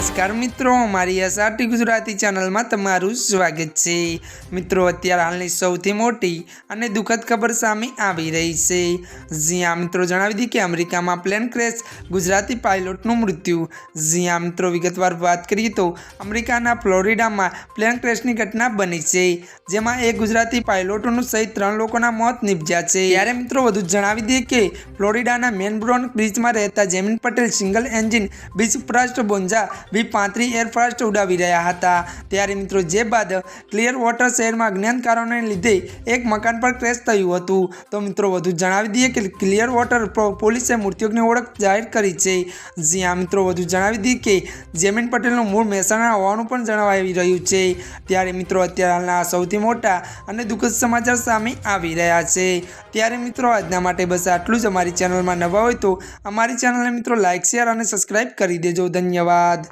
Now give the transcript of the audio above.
નમસ્કાર મિત્રો, મારી એસઆરટી ગુજરાતી ચેનલમાં તમારું સ્વાગત છે. મિત્રો, અત્યારે હાલની સૌથી મોટી અને દુઃખદ ખબર સામે આવી રહી છે. જ્યાં મિત્રો, જણાવી દીધી કે અમેરિકામાં પ્લેન ક્રેશ, ગુજરાતી પાયલોટનું મૃત્યુ. જ્યાં મિત્રો, વિગતવાર વાત કરીએ તો અમેરિકાના ફ્લોરિડામાં પ્લેન ક્રેશની ઘટના બની છે, જેમાં એક ગુજરાતી પાયલોટોનું સહિત ત્રણ લોકોના મોત નિપજ્યા છે. ત્યારે, મિત્રો, વધુ જણાવી દઈએ કે ફ્લોરિડાના મેનબ્રોન બ્રિજમાં રહેતા Jemin Patel single engine Beech ફ્રાસ્ટ Bonanza B પાંત્રીસ એરક્રાફ્ટ ઉડાવી રહ્યા હતા. ત્યારે મિત્રો જે બાદ ક્લિયર વોટર શહેરમાં અજ્ઞાનકારોને લીધે એક મકાન પર ક્રેશ થયું હતું. તો મિત્રો વધુ જણાવી દઈએ કે ક્લિયર વોટર પોલીસે મૃત્યુની ઓળખ જાહેર કરી છે. જ્યાં મિત્રો વધુ જણાવી દઈએ કે જેમિન પટેલનું મૂળ મહેસાણા હોવાનું પણ જણાવાઈ રહ્યું છે. ત્યારે મિત્રો અત્યારે હાલના સૌથી મોટા અને દુઃખદ સમાચાર સામે આવી રહ્યા છે. ત્યારે મિત્રો આજના માટે બસ આટલું જ. અમારી ચેનલમાં નવા હોય તો અમારી ચેનલને મિત્રો લાઇક શેર અને સબસ્ક્રાઇબ કરી દેજો. ધન્યવાદ.